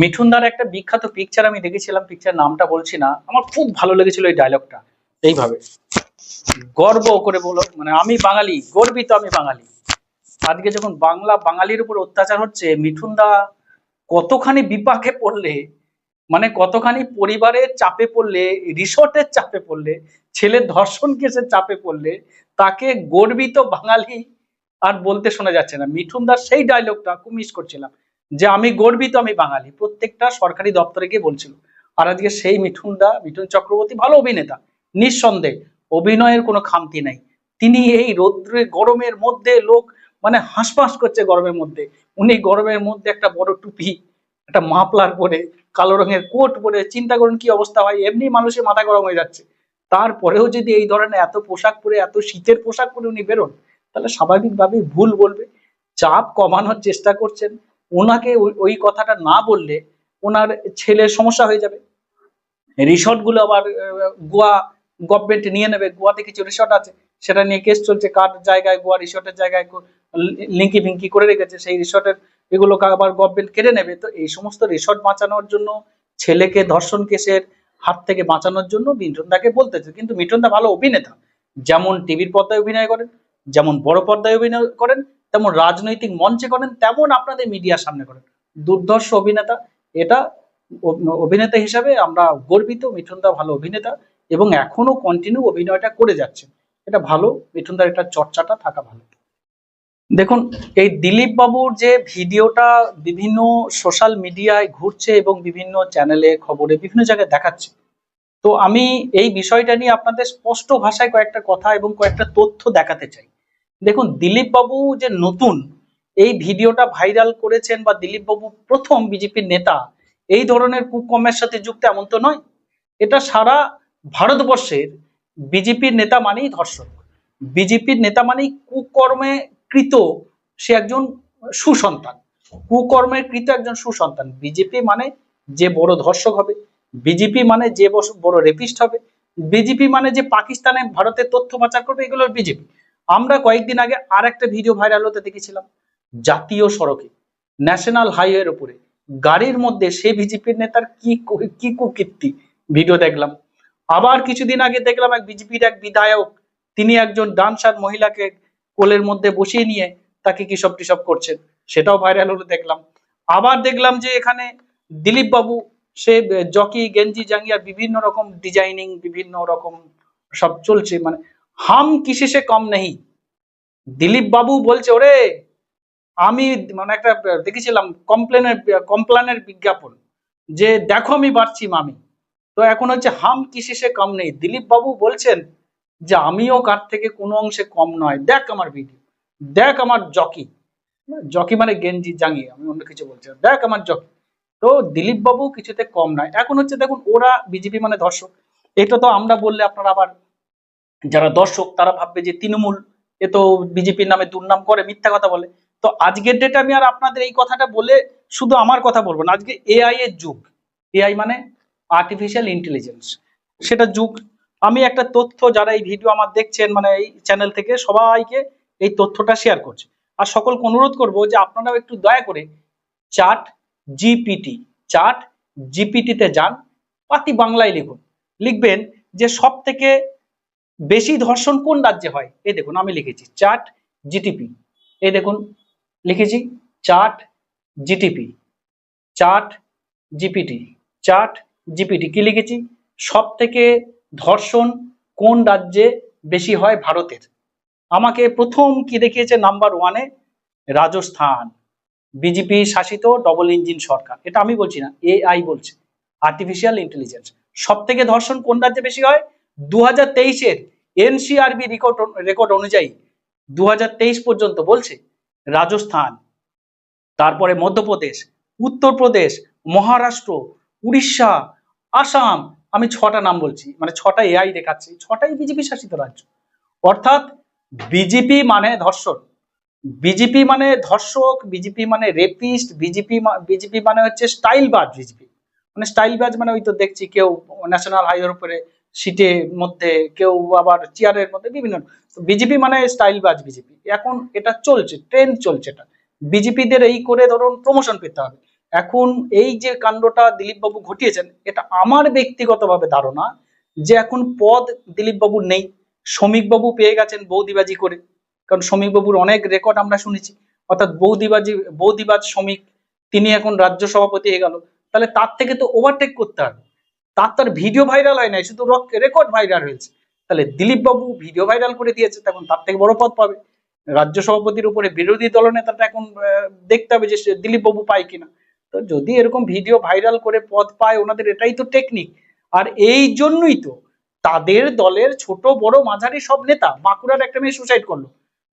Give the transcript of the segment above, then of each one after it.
মিঠুনদার একটা বিখ্যাত পিকচার আমি দেখেছিলাম পিকচার নামটা বলছি না, আমার খুব ভালো লেগেছিল এই ডায়লগটা এইভাবে। গর্ব করে বলো মানে আমি বাঙালি, গর্বিত আমি বাঙালি। আজকে যখন বাংলা, বাঙালির উপর অত্যাচার হচ্ছে, মিঠুনদা কতখানি বিপাকে পড়লে মানে কতখানি পরিবারের চাপে পড়লে, রিসোর্টের চাপে পড়লে, ছেলের ধর্ষণ কেসের চাপে পড়লে, তাকে গর্বিত বাঙালি আর বলতে শোনা যাচ্ছে না। মিঠুনদার সেই ডায়লগটা খুব মিস করছিলাম। যে আমি গর্বিত আমি বাঙালি। প্রত্যেকটা সরকারি দপ্তরে গিয়ে বলছিল, আর আজকে সেই মিঠুনদা, মিঠুন চক্রবর্তী ভালো অভিনেতা। নিঃসন্দেহে অভিনয়ের কোনো খামতি নাই। তিনি এই রৌদ্রে গরমের মধ্যে লোক মানে হাঁসফাঁস করছে গরমের মধ্যে। উনি গরমের মধ্যে একটা বড় টুপি, একটা মাফলার পরে, কালো রঙের কোট পরে, চিন্তা করুন কি অবস্থা হয়, এমনি মানুষের মাথা গরম হয়ে যাচ্ছে। তারপরেও যদি এই ধরনের এত পোশাক পরে, এত শীতের পোশাক পরে উনি বেরোন, তাহলে স্বাভাবিকভাবেই ভুল বলবে। চাপ কমানোর চেষ্টা করছেন। ওনাকে ওই- কথাটা না বললে ওনার ছেলের সমস্যা হয়ে যাবে। রিসর্টগুলো আবার গোয়া গভর্নমেন্ট নিয়ে নেবে। গোয়াতে কিছু রিসর্ট আছে। সেটা নিয়ে কেস চলছে। কার জায়গায় গোয়া রিসর্টের জায়গায় লিঙ্কি ফিঙ্কি করে রেখেছে। সেই রিসর্টের এগুলোকে আবার গভর্নমেন্ট কেড়ে নেবে। তো এই সমস্ত রিসর্ট বাঁচানোর জন্য, ছেলেকে ধর্ষণ কেসের হাত থেকে বাঁচানোর জন্য মিঠুনদাকে বলতেছে। কিন্তু মিঠুনদা ভালো অভিনেতা। যেমন টিভির পর্দায় অভিনয় করেন, যেমন বড় পর্দায় অভিনয় করেন তেমন রাজনৈতিক মঞ্চে করেন, তেমন আপনাদের মিডিয়ার সামনে করেন। দুর্ধর্ষ অভিনেতা, এটা অভিনেতা হিসাবে আমরা গর্বিত, মিঠুনদা ভালো অভিনেতা এবং এখনও কন্টিনিউ অভিনয়টা করে যাচ্ছে। এটা ভালো, মিঠুনদার এটা চর্চাটা থাকা ভালো। দেখুন, এই দিলীপ বাবুর যে ভিডিওটা বিভিন্ন সোশ্যাল মিডিয়ায় ঘুরছে এবং বিভিন্ন চ্যানেলে খবরে বিভিন্ন জায়গায় দেখাচ্ছে, তো আমি এই বিষয়টা নিয়ে আপনাদের স্পষ্ট ভাষায় কয়েকটা কথা এবং কয়েকটা তথ্য দেখাতে চাই। দেখুন দিলীপ বাবু যে নতুন, এই ভিডিওটা ভাইরাল করেছেন বা দিলীপ বাবু প্রথম বিজেপির নেতা, এই ধরনের কুকর্মের সাথে যুক্ত এমন তো নয়। এটা সারা ভারতবর্ষের বিজেপির নেতা মানেই ধর্ষক। বিজেপির নেতা মানেই কুকর্মে কৃত সে একজন সুসন্তান। কুকর্মের কৃত একজন সুসন্তান। বিজেপি মানে যে বড় ধর্ষক হবে, বিজেপি মানে যে বড় রেপিস্ট হবে, বিজেপি মানে যে পাকিস্তানে ভারতের তথ্য পাচার করবে, এগুলো বিজেপি। আমরা কয়েকদিন আগে আর একটা ভিডিও ভাইরাল হতে দেখেছিলাম, জাতীয় সড়কে ন্যাশনাল হাইওয়ের উপরে। গাড়ির মধ্যে সে বিজেপির নেতার কি কি কুকীর্তি? ভিডিও দেখলাম। আবার কিছুদিন আগে দেখলাম এক বিজেপির এক বিধায়ক, তিনি একজন ডান্সার মহিলাকে কোলের মধ্যে বসিয়ে নিয়ে তাকে কি সব টিসব করছেন, সেটাও ভাইরাল হলো দেখলাম। আবার দেখলাম যে এখানে দিলীপ বাবু সে জকি, গেঞ্জি জাঙ্গিয়া বিভিন্ন রকম ডিজাইনিং বিভিন্ন রকম সব চলছে মানে হাম কিসে সে কম নেই। দিলীপ বাবু বলছে, ওরে, আমি মানে একটা, দেখেছিলাম কমপ্লেনের কমপ্লেনের বিজ্ঞাপন, যে দেখো আমি বাড়ছি মামি। তো এখন হচ্ছে হাম কিসে সে কম নেই। দিলীপ বাবু বলছেন যে, আমিও কার থেকে কোনো অংশে কম নয়। দেখ আমার ভিডিও দেখ আমার জকি জকি মানে গেঞ্জি, জাঙ্গি, আমি অন্য কিছু বলছি। দেখ আমার জকি তো দিলীপ বাবু কিছুতে কম নয়। এখন হচ্ছে দেখুন, ওরা বিজেপি মানে দর্শক এটা তো আমরা বললে আপনারা আবার যারা দর্শক, তারা ভাববে যে তৃণমূল, এ তো বিজেপির নামে দুর্নাম করে, মিথ্যা কথা বলে। তো আজকের ডেটে আমি আর আপনাদের এই কথাটা বলে শুধু আমার কথা বলব না, আজকে এআই এর যুগ। এআই মানে আর্টিফিশিয়াল ইন্টেলিজেন্স সেটা যুগ। আমি একটা তথ্য, যারা এই ভিডিও আমার দেখছেন মানে এই চ্যানেল থেকে, সবাইকে এই তথ্যটা শেয়ার করছে। আর সকলকে অনুরোধ করব যে আপনারাও একটু দয়া করে চাট জিপিটি চাট জিপিটিতে যান। পাতি বাংলায় লিখুন। লিখবেন যে সব থেকে বেশি ধর্ষণ কোন রাজ্যে হয়? এই দেখুন, আমি লিখেছি, চাট জিটিপি। এই দেখুন, লিখেছি, chat GTP, chat GPT chat GPT. কি লিখেছি? সব থেকে ধর্ষণ কোন রাজ্যে বেশি হয় ভারতের? আমাকে প্রথম কি দেখিয়েছে? নাম্বার ওয়ানে, রাজস্থান। বিজেপি শাসিত ডবল ইঞ্জিন সরকার। এটা আমি বলছি না, এআই বলছে আর্টিফিশিয়াল ইন্টেলিজেন্স সব থেকে ধর্ষণ কোন রাজ্যে বেশি হয়? দু হাজার তেইশের এনসিআরবি রেকর্ড রেকর্ড অনুযায়ী দু হাজার তেইশ পর্যন্ত বলছে রাজস্থান। তারপরে মধ্যপ্রদেশ, উত্তরপ্রদেশ, মহারাষ্ট্র, উড়িষ্যা, আসাম, আমি ছটা নাম বলছি মানে ছটা এআই দেখাচ্ছি, ছটাই বিজেপি শাসিত রাজ্য। অর্থাৎ বিজেপি মানে ধর্ষণ। বিজেপি মানে ধর্ষক বিজেপি মানে রেপিস্ট বিজেপি বিজেপি মানে হচ্ছে স্টাইলবাজ বিজেপি মানে স্টাইলবাজ মানে ওই তো দেখছি কেউ ন্যাশনাল হাইওয়ের উপরে সিটের মধ্যে কেউ আবার চেয়ারের মধ্যে বিভিন্ন বিজেপি মানে স্টাইলবাজ বিজেপি। এখন এটা চলছে ট্রেন্ড চলছে এটা। বিজেপিদের এই করে ধরুন প্রমোশন পেতে হবে। এখন এই যে কাণ্ডটা দিলীপ বাবু ঘটিয়েছেন, এটা আমার ব্যক্তিগতভাবে ধারণা যে এখন পদ দিলীপ বাবুর নেই। শ্রমিক বাবু পেয়ে গেছেন বৌদিবাজি করে। কারণ শ্রমিক বাবুর অনেক রেকর্ড আমরা শুনেছি। অর্থাৎ বৌদিবাজি, বৌদিবাজ শ্রমিক, তিনি এখন রাজ্য সভাপতি হয়ে গেল। তাহলে তার থেকে তো ওভারটেক করতে হবে। তার তার ভিডিও ভাইরাল হয় নাই, শুধু রেকর্ড ভাইরাল হয়েছে। তাহলে দিলীপ বাবু ভিডিও ভাইরাল করে দিয়েছে, তখন তার থেকে বড় পদ পাবে। রাজ্য সভাপতির উপরে বিরোধী দলনেতাটা এখন দেখতে হবে যে দিলীপ বাবু পায় কিনা। তো যদি এরকম ভিডিও ভাইরাল করে পদ পায়, ওনাদের এটাই তো টেকনিক আর এই জন্যই তো তাদের দলের ছোট, বড়, মাঝারি সব নেতা বাঁকুড়ার একটা মেয়ে সুসাইড করল।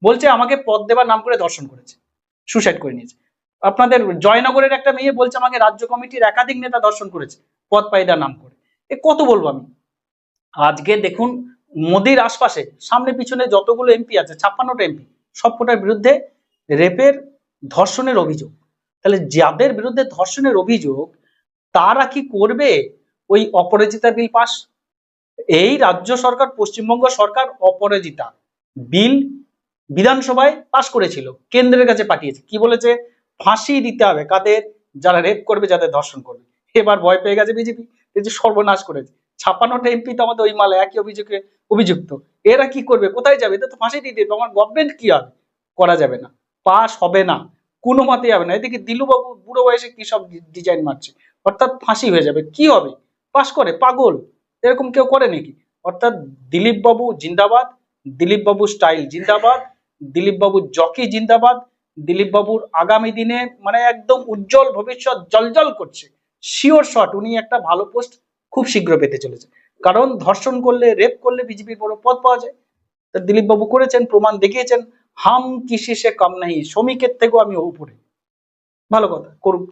বলছে, আমাকে পদ দেবার নাম করে দর্শন করেছে। সুসাইড করে নিয়েছে। আপনাদের জয়নগরের একটা মেয়ে বলছে, আমাকে রাজ্য কমিটির একাধিক নেতা দর্শন করেছে। পদ পাইদার নাম করে। এ কত বলব আমি? আজকে দেখুন, মোদির আশপাশে, সামনে পিছনে যতগুলো এমপি আছে, ছাপ্পান্নটা এমপি সবকটার বিরুদ্ধে রেপের ধর্ষণের অভিযোগ। তাহলে যাদের বিরুদ্ধে ধর্ষণের অভিযোগ, তারা কি করবে? ওই অপরাজিতা বিল পাস? এই রাজ্য সরকার, পশ্চিমবঙ্গ সরকার অপরাজিতা বিল বিধানসভায় পাশ করেছিল, কেন্দ্রের কাছে পাঠিয়েছে। কি বলেছে? ফাঁসি দিতে হবে কাদের? যারা রেপ করবে, যাদের ধর্ষণ করবে। এবার ভয় পেয়ে গেছে বিজেপি এই যে সর্বনাশ করেছে। ছাপ্পান্নটা এমপি তো আমাদের ওই মালে, একই অভিযোগে অভিযুক্ত। এরা কি করবে? কোথায় যাবে? এদের তো ফাঁসি দিয়ে দেবে। আমার গভর্নমেন্ট কি হবে করা যাবে না? পাস হবে না। কোনো মতেই হবে না। এদিকে দিলুবাবু বুড়ো বয়সে কি সব ডিজাইন মারছে? অর্থাৎ ফাঁসি হয়ে যাবে। কি হবে? পাস করে? পাগল? এরকম কেউ করে নাকি? অর্থাৎ দিলীপ বাবু জিন্দাবাদ দিলীপ বাবু স্টাইল জিন্দাবাদ দিলীপ বাবু জকি জিন্দাবাদ দিলীপ বাবুর আগামী দিনে মানে একদম উজ্জ্বল ভবিষ্যৎ জলজল করছে। শিওর শট উনি একটা ভালো পোস্ট খুব শীঘ্র পেতে চলেছে। কারণ ধর্ষণ করলে রেপ করলে বিজেপির বড় পদ পাওয়া যায়। তা দিলীপ বাবু করেছেন, প্রমাণ দেখিয়েছেন, হাম কিসি সে কম নাই শ্রমিকের থেকেও আমি উপরে। ভালো কথা করুক